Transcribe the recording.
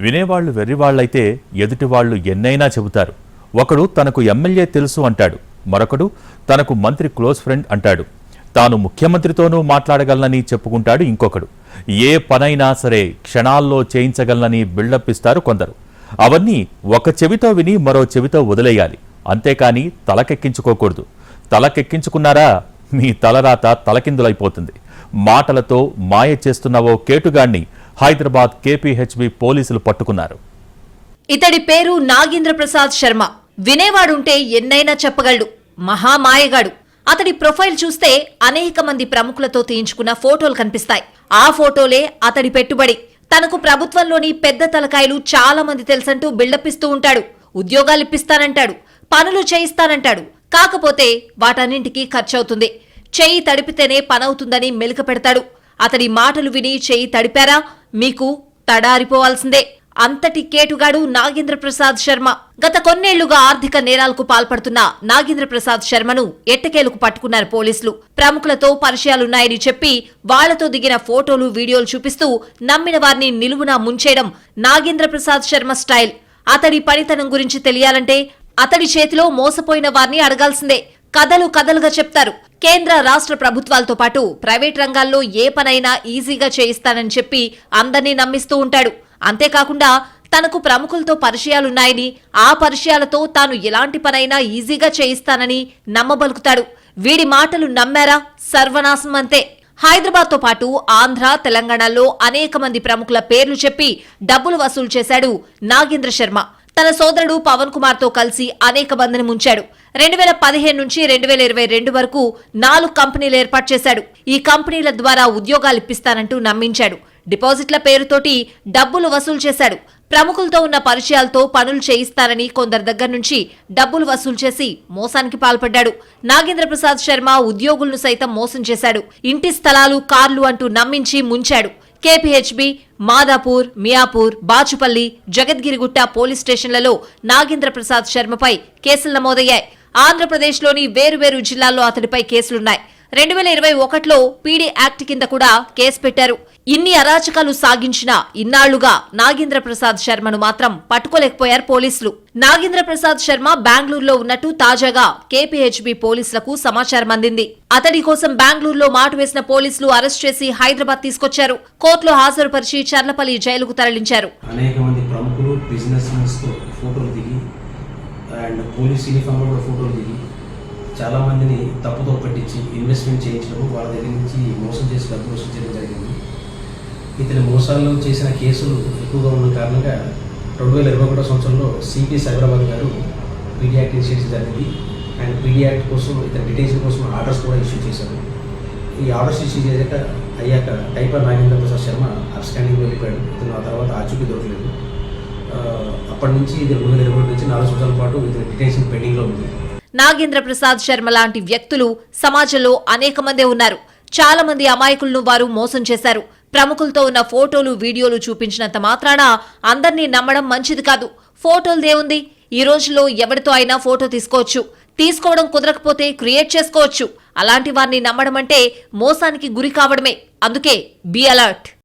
వినేవాళ్ళు వెర్రివాళ్ళైతే ఎదుటివాళ్ళు ఎన్నైనా చెబుతారు. ఒకడు తనకు ఎమ్మెల్యే తెలుసు అంటాడు. మరొకడు తనకు మంత్రి క్లోజ్ ఫ్రెండ్ అంటాడు. తాను ముఖ్యమంత్రితోనూ మాట్లాడగలనని చెప్పుకుంటాడు ఇంకొకడు. ఏ పనైనా సరే క్షణాల్లో చేయించగలనని బిల్డప్ ఇస్తారు కొందరు. అవన్నీ ఒక చెవితో విని మరో చెవితో వదిలేయాలి. అంతేకాని తలకెక్కించుకోకూడదు. తలకెక్కించుకున్నారా? మీ తలరాత తలకిందులైపోతుంది. మాటలతో మాయ చేస్తున్న ఓ కేటుగాణ్ణి. హైదరాబాద్ కేపీహెచ్బి పోలీసులు పట్టుకున్నారు. ఇతడి పేరు నాగేంద్ర ప్రసాద్ శర్మ. వినేవాడుంటే ఎన్నైనా చెప్పగలడు. మహామాయగాడు అతడి ప్రొఫైల్ చూస్తే అనేక మంది ప్రముఖులతో తీయించుకున్న ఫోటోలు కనిపిస్తాయి. ఆ ఫోటోలే అతడి పెట్టుబడి. తనకు ప్రభుత్వంలోని పెద్ద తలకాయలు చాలా మంది తెలుసంటూ బిల్డప్ ఇస్తూ ఉంటాడు. ఉద్యోగాలు ఇప్పిస్తానంటాడు పనులు చేయిస్తానంటాడు. కాకపోతే వాటన్నింటికీ ఖర్చవుతుంది. చేయి తడిపితేనే పనవుతుందని మెలిక పెడతాడు అతడి మాటలు విని చేయి తడిపారా? మీకు తడారిపోవాల్సిందే. అంతటి కేటుగాడు నాగేంద్ర ప్రసాద్ శర్మ. గత కొన్నేళ్ళుగా ఆర్థిక నేరాలకు పాల్పడుతున్న నాగేంద్ర ప్రసాద్ శర్మను ఎట్టకేలకు పట్టుకున్నారు పోలీసులు. ప్రముఖులతో పరిచయాలున్నాయని చెప్పి వాళ్ళతో దిగిన ఫోటోలు వీడియోలు చూపిస్తూ నమ్మిన వారిని నిలువునా ముంచేయడం నాగేంద్ర ప్రసాద్ శర్మ స్టైల్. అతడి పనితనం గురించి తెలియాలంటే అతడి చేతిలో మోసపోయిన వారిని అడగాల్సిందే. కథలు కథలుగా చెప్తారు. కేంద్ర రాష్ట్ర ప్రభుత్వాలతో పాటు ప్రైవేట్ రంగాల్లో ఏ పనైనా ఈజీగా చేయిస్తానని చెప్పి అందరినీ నమ్మిస్తూ ఉంటాడు. అంతేకాకుండా తనకు ప్రముఖులతో పరిచయాలున్నాయని ఆ పరిచయాలతో తాను ఎలాంటి పనైనా ఈజీగా చేయిస్తానని నమ్మబలుకుతాడు. వీడి మాటలు నమ్మారా? సర్వనాశం అంతే. హైదరాబాద్తో పాటు ఆంధ్ర తెలంగాణలో అనేక మంది ప్రముఖుల పేర్లు చెప్పి డబ్బులు వసూలు చేశాడు నాగేంద్ర శర్మ. తన సోదరుడు పవన్ కుమార్తో కలిసి అనేక మందిని ముంచాడు. రెండు వేల పదిహేను నుంచి రెండు వేల ఇరవై రెండు వరకు నాలుగు కంపెనీలు ఏర్పాటు చేశాడు. ఈ కంపెనీల ద్వారా ఉద్యోగాలు ఇప్పిస్తానంటూ నమ్మించాడు. డిపాజిట్ల పేరుతోటి డబ్బులు వసూలు చేశాడు. ప్రముఖులతో ఉన్న పరిచయాలతో పనులు చేయిస్తారని కొందరి దగ్గర నుంచి డబ్బులు వసూలు చేసి మోసానికి పాల్పడ్డాడు. నాగేంద్ర ప్రసాద్ శర్మ ఉద్యోగులను సైతం మోసం చేశాడు. ఇంటి స్థలాలు కార్లు అంటూ నమ్మించి ముంచాడు. కేపీహెచ్బి మాదాపూర్ మియాపూర్ బాచుపల్లి జగద్గిరిగుట్ట పోలీస్ స్టేషన్లలో నాగేంద్ర ప్రసాద్ శర్మపై కేసులు నమోదయ్యాయి. ఆంధ్రప్రదేశ్లోని వేరువేరు జిల్లాల్లో అతడిపై కేసులున్నాయి. రెండు వేల ఇరవై ఒకటిలో పీడీ యాక్ట్ కింద కూడా కేసు పెట్టారు. ఇన్ని అరాచకాలు సాగించిన ఇన్నాళ్ళుగా నాగేంద్ర ప్రసాద్ శర్మను మాత్రం పట్టుకోలేకపోయారు పోలీసులు. నాగేంద్ర ప్రసాద్ శర్మ బెంగళూరులో ఉన్నట్టు తాజాగా కేపీహెచ్బీ పోలీసులకు సమాచారం అందింది. అతడి కోసం బెంగళూరులో మాటు వేసిన పోలీసులు అరెస్ట్ చేసి హైదరాబాద్ తీసుకొచ్చారు. కోర్టులో హాజరుపరిచి చర్లపల్లి జైలుకు తరలించారు. అనేక మంది ప్రముఖులు బిజినెస్ ఫోటోలు దిగి అండ్ పోలీస్ యూనిఫామ్లో కూడా ఫోటోలు దిగి చాలామందిని తప్పుతో పట్టించి ఇన్వెస్ట్మెంట్ చేయించడం వాళ్ళ దగ్గర నుంచి మోసం చేసి డబ్బులు వసూలు చేయడం జరిగింది. ఇతని మోసాల్లో చేసిన కేసులు ఎక్కువగా ఉన్న కారణంగా రెండు వేల ఇరవై ఒకటో సంవత్సరంలో సిపి సైబరాబాద్ గారు పీడీ యాక్ట్ ఇనిషియేట్ జరిగింది. అండ్ పీడీ యాక్ట్ కోసం ఇతని డిటెన్షన్ కోసం ఆర్డర్స్ కూడా ఇష్యూ చేశారు. ఈ ఆర్డర్స్ ఇష్యూ చేశాక అయ్యాక టైపర్ నాగేంద్ర ప్రసాద్ శర్మ అబ్స్కాండింగ్ వెళ్ళిపోయాడు. ఇతను ఆ తర్వాత ఆచూకీ దొరకలేదు. అప్పటి నుంచి ఇరవై నుంచి నాలుగు సంవత్సరాల పాటు డిటెన్షన్ పెండింగ్లో ఉంది. నాగేంద్ర ప్రసాద్ శర్మ లాంటి వ్యక్తులు సమాజంలో అనేక మందే ఉన్నారు. చాలా మంది అమాయకులను వారు మోసం చేశారు. ప్రముఖులతో ఉన్న ఫోటోలు వీడియోలు చూపించినంత మాత్రాన అందర్నీ నమ్మడం మంచిది కాదు. ఫోటోలు దేవుంది. ఈ రోజుల్లో ఎవరితో అయినా ఫోటో తీసుకోవచ్చు. తీసుకోవడం కుదరకపోతే క్రియేట్ చేసుకోవచ్చు. అలాంటి వారిని నమ్మడం అంటే మోసానికి గురి కావడమే. అందుకే బి అలర్ట్.